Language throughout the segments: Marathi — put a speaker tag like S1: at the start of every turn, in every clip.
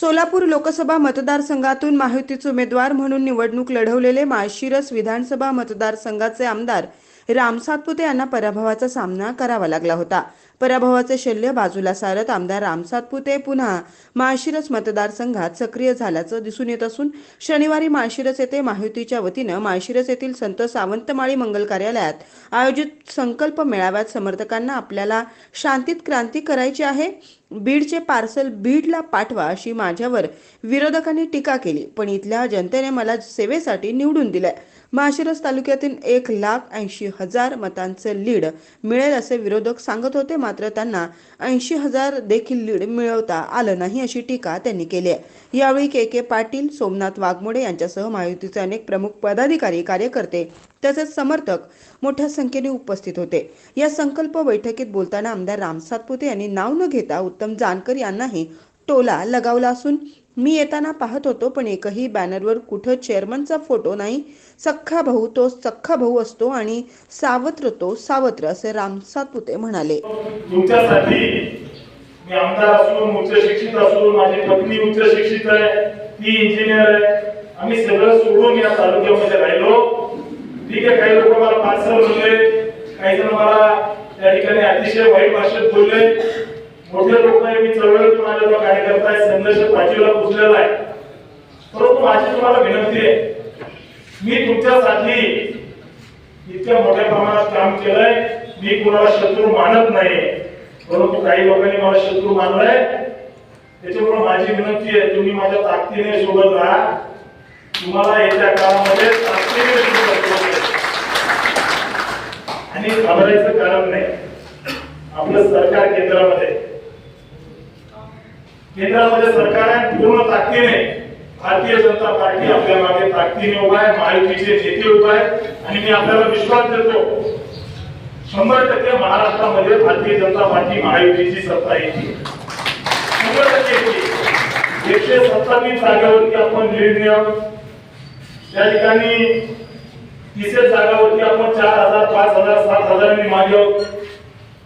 S1: सोलापूर लोकसभा मतदारसंघातून महायुतीचे उमेदवार म्हणून निवडणूक लढवलेले माळशिरस विधानसभा मतदारसंघाचे आमदार राम सातपुते यांना पराभवाचा सामना करावा लागला होता. पराभवाचे शल्य बाजूला सारत आमदार राम सातपुते पुन्हा माळशिरस मतदारसंघात सक्रिय झाल्याचं दिसून येत असून शनिवारी माळशिरस येथे माहितीच्या वतीनं माळशिरस येथील संत सावंतमाळी मंगल कार्यालयात आयोजित संकल्प मेळाव्यात समर्थकांना आपल्याला शांतीत क्रांती करायची आहे बीडचे पार्सल बीडला पाठवा अशी माझ्यावर विरोधकांनी टीका केली. पण इथल्या जनतेने मला सेवेसाठी निवडून दिलंय. माशिरस तालुक्यातील एक लाख ऐंशी हजार मतांचं लीड मिळेल असे विरोधक सांगत होते. मात्र त्यांना ऐंशी हजार देखील लीड मिळवता आलं नाही अशी टीका त्यांनी केली आहे. यावेळी के के पाटील सोमनाथ वाघमोडे यांच्यासह महायुतीचे अनेक प्रमुख पदाधिकारी कार्यकर्ते तसेच समर्थक मोठ्या संख्येने उपस्थित होते. या संकल्प बैठकीत बोलताना आमदार राम सातपुते यांनी नाव न घेता उत्तम जानकर यांनाही टोला लगावला असून मी येताना पाहत होतो पण एकही बॅनरवर कुठं चेअरमनचा फोटो नाही. सख्खा भाऊ तो सख्खा भाऊ असतो आणि सावत्र तो सावत्र असे राम सातपुते म्हणाले.
S2: तुमच्यासाठी मी आमदार असून उच्च शिक्षित असून माझी पत्नी उच्च शिक्षित आहे ती इंजिनियर आहे. आम्ही सगळं सोडून या तालुक्यामध्ये राहिलो. ठीक आहे काही लोक मला पाच सहा बोलले काही जण मला त्या ठिकाणी अतिशय वाईट भाषेत बोलले. मोठे लोक आहे मी चळवळीतून आलेलो कार्यकर्ता आहे संघर्ष पाठीला पुजलेला आहे. परंतु माझी तुम्हाला विनंती आहे मी तुमच्यासाठी इतक्या मोठ्या प्रमाणात काम केलंय मी कुणाला शत्रू मानत नाही परंतु काही लोकांनी मला शत्रू मानलाय त्याच्यामुळे माझी विनंती आहे तुम्ही माझ्या ताकदीने सोबत राहा. तुम्हाला येत्या काळामध्ये ताकदीने आणि घाबरायचं कारण नाही. आपलं सरकार केंद्रामध्ये केंद्रामध्ये सरकार आहे पूर्ण ताकदीने भारतीय जनता पार्टी आपल्या मागे ताकदीने उभा आहे महायुतीचे नेते उभा आहे आणि मी आपल्याला विश्वास देतो शंभर टक्के महाराष्ट्रामध्ये भारतीय जनता पार्टी महायुतीची सत्ता येते शंभर टक्के एकशे सत्तावीस जागेवरती आपण निर्णय त्या ठिकाणी तिसऱ्या जागावरती आपण चार हजार पाच हजार सात हजारांनी मागे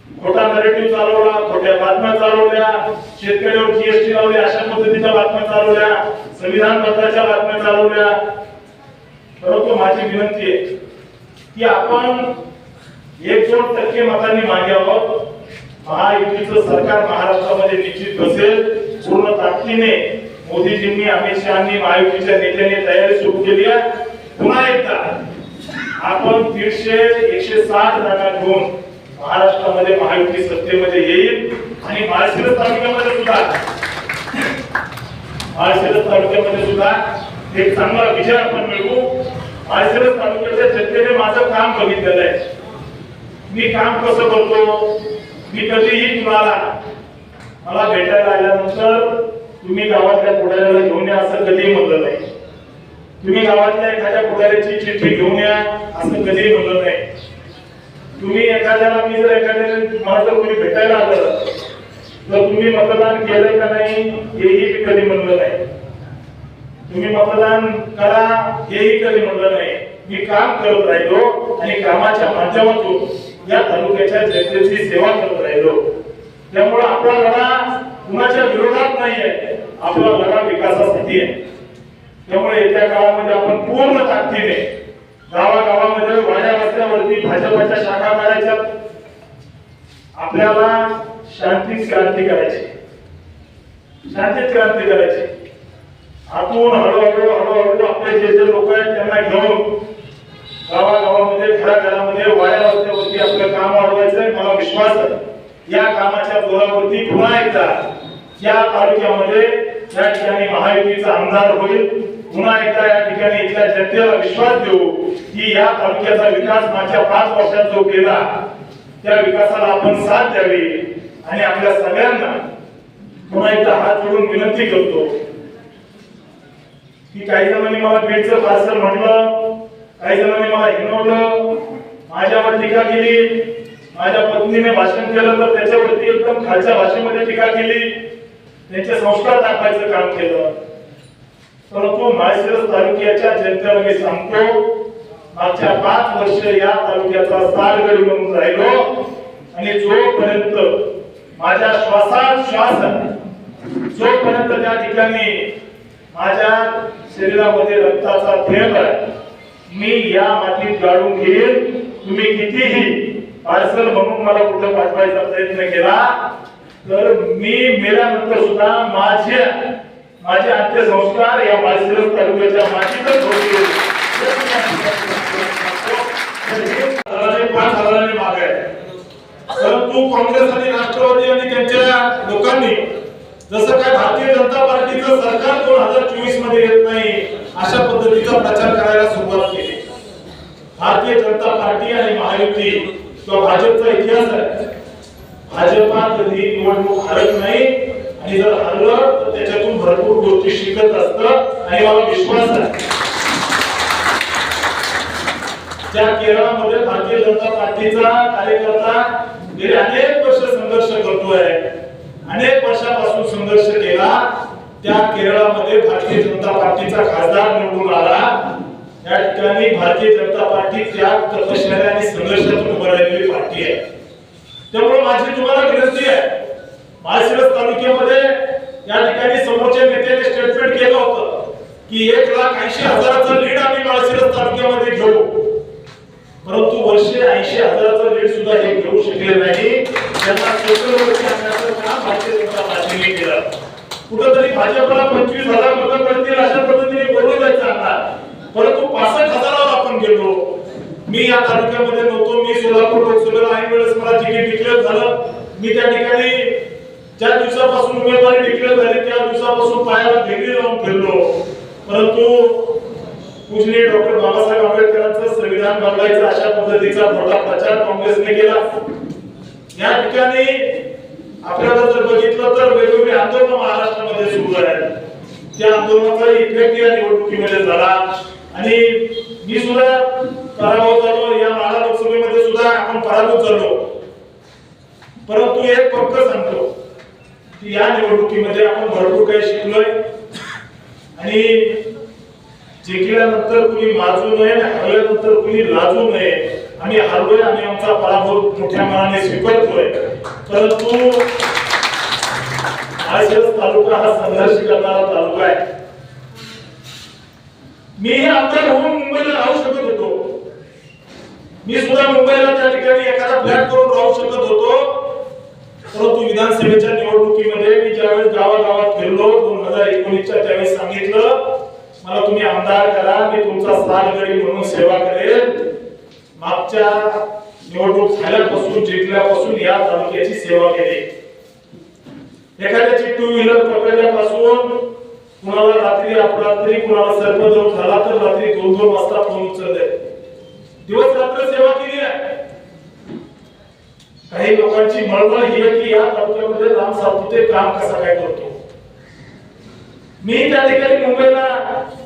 S2: खोटा नरेटिव्ह चालवला खोट्या बातम्या चालवल्या शेतकऱ्यावर जीएसटी लावली अशा पद्धतीच्या बातम्या चालवल्या संविधान पत्राच्या बातम्या चालवल्या. परंतु माझी विनंती आहे की आपण एक दोन टक्के मतांनी मागे आहोत. महायुतीचं सरकार महाराष्ट्रामध्ये निश्चित बसेल. पूर्ण ताकदीने मोदीजींनी अमित शहानी महायुतीच्या नेत्यांनी तयारी सुरू केली आहे. पुन्हा एकदा आपण दीडशे एकशे साठ जागा घेऊन महाराष्ट्रामध्ये महायुती सत्तेमध्ये येईल आणि माळशिरस तालुक्यामध्ये सुद्धा. माळशिरस तालुक्यामध्ये सुद्धा एक चांगला विजय आपण मिळवू. माळशिरस तालुक्याच्या जनतेने माझं काम बघितलेलं आहे. मी काम कसं करतो? मी कधीही कुणाला मला भेटायला आल्यानंतर तुम्ही गावातल्या पुढाऱ्याला घेऊन या असं कधीही म्हणलं नाही. तुम्ही गावातल्या एखाद्या पुढाऱ्याची चिठ्ठी घेऊन या असं कधीही म्हणलं नाही. तुम्ही एखाद्याला मी जर एखाद्याला मला जर कोणी भेटायला आलं तर तुम्ही मतदान केलंय का नाही हेही मी कधी म्हणलं नाही. तुम्ही मतदान करा हेही कधी म्हणलं नाही. मी काम करत राहिलो आणि कामाच्या माध्यमातून या तालुक्याच्या जनतेची सेवा करत राहिलो. त्यामुळे आपला लढा कुणाच्या विरोधात नाहीये आपला लढा विकासासाठी आहे. त्यामुळे येत्या काळामध्ये आपण पूर्ण ताकदीने गावागावामध्ये आपल्याला शांतीच क्रांती करायची. शांतीच क्रांती करायची. आतून हळूहळू हळूहळू आपले जे जे लोक आहेत त्यांना घेऊन गावागावामध्ये घराघरामध्ये वाड्या वस्त्यावरती आपलं काम वाढवायचंय. मला विश्वास आहे. या कामाच्या जोरावरती पुन्हा एकदा या तालुक्यामध्ये या ठिकाणी महायुतीचा आमदार होईल. पुन्हा एकदा या ठिकाणी इथल्या जनतेला विश्वास देऊ की या तालुक्याचा विकास मागच्या पाच वर्षात जो केला त्या विकासाला आपण साथ द्यावी आणि आपल्या सगळ्यांना पुन्हा एकदा हात जोडून विनंती करतो. की काही जणांनी मला बीडचं पार्सल म्हटलं काही जणांनी मला हिनवलं माझ्यावर टीका केली माझ्या पत्नीने भाषण केलं तर त्याच्यावरती एकदम खालच्या भाषेमध्ये टीका केली त्यांचे संस्कार दाखवायचं काम केलं. परंतु माळशिरस तालुक्याच्या जनतेला मी सांगतो मागच्या पाच वर्ष या तालुक्याचा सालगडी म्हणून राहिलो. आणि जोपर्यंत माझ्या श्वासात श्वास आहे जोपर्यंत त्या ठिकाणी माझ्या शरीरामध्ये रक्ताचा थेंब आहे मी या मातीत गाळून घेईन. तुम्ही कितीही पार्सल म्हणून मला कुठं पाठवायचा प्रयत्न केला तर मी मेल्यानंतर सुद्धा माझे माझे अंत्यसंस्कार या पार्सल तालुक्याच्या मातीतच होतील पाच हजाराने माग आहे. परंतु काँग्रेस आणि राष्ट्रवादी आणि त्यांच्या लोकांनी जसं काय भारतीय जनता पार्टीचं सरकार दोन हजार चोवीसमध्ये येत नाही अशा पद्धतीचा प्रचार करायला सुरुवात केली. भारतीय जनता पार्टी आणि महायुती किंवा भाजपचा इतिहास आहे. भाजपा कधी निवडणूक हरत नाही आणि जर हरलं तर त्याच्यातून भरपूर गोष्टी शिकत असतं आणि मला विश्वास आहे. ज्या केरळामध्ये भारतीय जनता पार्टीचा कार्यकर्ता गेले अनेक वर्ष संघर्ष करतोय. अनेक वर्षापासून संघर्ष केला. त्या केरळामध्ये भारतीय जनता पार्टीचा खासदार निवडून आला. या ठिकाणी भारतीय जनता पार्टी त्याग तपश्चर्या आणि संघर्षातून उभं राहिलेली पार्टी आहे. त्यामुळे माझी तुम्हाला विनंती आहे. माळशिरस तालुक्यामध्ये या ठिकाणी समोरच्या नेत्याने स्टेटमेंट केलं होतं की एक लाख ऐंशी हजाराचं लीड आम्ही माळशिरस तालुक्यामध्ये घेऊ. परंतु वर्षे ऐंशी हजाराचा लीड सुद्धा हे घेऊ शकले नाही. त्यांना क्षेत्रवरती आणण्याचं काम भारतीय जनता पार्टीने केलं. कुठंतरी भाजपला पंचवीस हजार मतं पडतील अशा पद्धतीने बोललं जायचं आता. परंतु पासष्ट हजारावर आपण गेलो. मी या तालुक्यामध्ये नव्हतो. मी सोलापूर लोकसभेला ऐन वेळेस मला तिकीट डिक्लेअर झालं. मी त्या ठिकाणी ज्या दिवसापासून उमेदवारी डिक्लेअर झाली त्या दिवसापासून पायाला भेगरी लावून फिरलो. परंतु पूजनीय डॉक्टर बाबासाहेब आंबेडकरांचं संविधान बदलायचं अशा पद्धतीचा मोठा प्रचार काँग्रेसने केला. या ठिकाणी आपल्याला जर बघितलं तर वेगवेगळी आंदोलन महाराष्ट्रामध्ये सुरू झाले त्या आंदोलनाचा इफेक्ट या निवडणुकीमध्ये झाला. आणि मी सुद्धा पराभव झालो. या माळा लोकसभेमध्ये सुद्धा आपण पराभूत झालो. परंतु एक फक्त सांगतो की या निवडणुकीमध्ये आपण भरपूर काही शिकलोय. आणि जिंकल्यानंतर कुणी माजू नये हरल्यानंतर कुणी लाजू नये. आम्ही हरलोय आम्ही आमचा पराभव मोठ्या मनाने स्वीकारतोय. परंतु माळशिरस तालुका हा संघर्ष करणारा तालुका आहे. मी हे आमदार होऊन मुंबईला राहू शकत होतो. मी सुद्धा मुंबईला त्या ठिकाणी एखादा फ्लॅट करून राहू शकत होतो. परंतु विधानसभेच्या निवडणुकीमध्ये मी ज्यावेळेस गावागावात फिरलो दोन हजार एकोणीसच्या त्यावेळेस सांगितलं मला तुम्ही आमदार करा मी तुमचा सालगडी म्हणून सेवा करेल. मागच्या निवडणूक झाल्यापासून जिंकल्यापासून या तालुक्याची सेवा केली. एखाद्याची टू व्हीलर पकडल्यापासून कुणाला रात्री अपरात्री कुणाला सर्पदोष झाला तर रात्री दोन दोन वाजता फोन उचलले. दिवस रात्र सेवा केली आहे. काही लोकांची मळमळ ही आहे की या तालुक्यामध्ये राम सातपुते काम कसा काय करतो? मी त्या ठिकाणी मुंबईला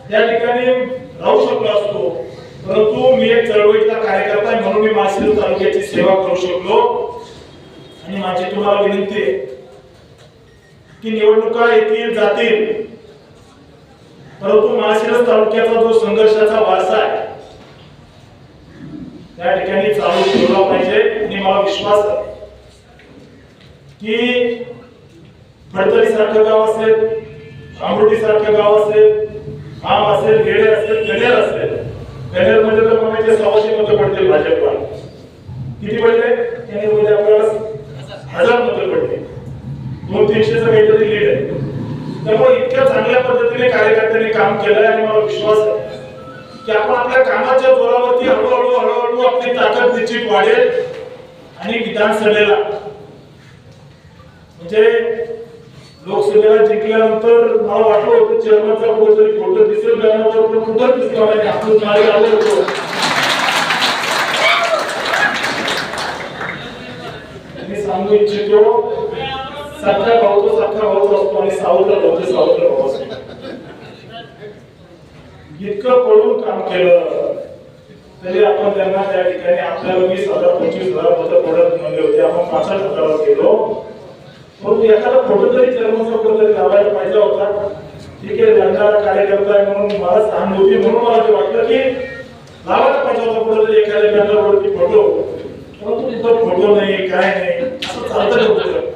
S2: त्या ठिकाणी राहू शकलो असतो. परंतु मी एक चळवळीतला कार्यकर्ता आहे म्हणून मी माळशिरस तालुक्याची सेवा करू शकलो. आणि माझी तुम्हाला विनंती आहे की निवडणुका येतील जातील. परंतु माळशिरस तालुक्याचा जो संघर्षाचा वारसा आहे त्या ठिकाणी चालू ठेवला पाहिजे आणि मला विश्वास आहे की फडतरी सारखं गाव असेल आंबोटी सारखं गाव असेल आम असेल गेडे असेल गणेर असेल गणेर म्हणजे तर म्हणायचे सव्वाशे मतं पडतील भाजपला. किती पडले? त्यांनी मध्ये आपल्याला हजार मतं पडले. दोन तीनशेचं काहीतरी लीड आहे. त्यामुळे इतक्या चांगल्या पद्धतीने कार्यकर्त्यांनी काम केलंय आणि मला विश्वास आहे की आपण आपल्या कामाच्या जोरावरती हळूहळू हळूहळू आपली ताकद निश्चित वाढेल आणि विधानसभेला. म्हणजे लोकसभेला जिंकल्यानंतर मला वाटलं होतं चेअरमनचा कुठेतरी फोटो दिसेल बॅनरवर पण कुठं दिसला नाही आपण मागे आलो होतो. मी सांगू इच्छितो सख्या भाऊ तो सख्या भाऊ असतो आणि सावत्र भाऊ तो सावत्र भाऊ असतो. इतकं पळून काम केलं तरी आपण त्यांना त्या ठिकाणी आपल्याला वीस हजार पंचवीस हजार पत्र पडत म्हणले होते आपण पाच हजार गेलो. म्हणून एखादा फोटो तरी तरी लावायला पाहिजे होता ठीक आहे लढणारा कार्यकर्ता आहे म्हणून मला सहानुभूती म्हणून मला ते वाटलं की लावायला पाहिजे होता कुठं एखाद्या बॅनरवरती फोटो परंतु तिथं फोटो नाही काय नाही असं चालतं होतं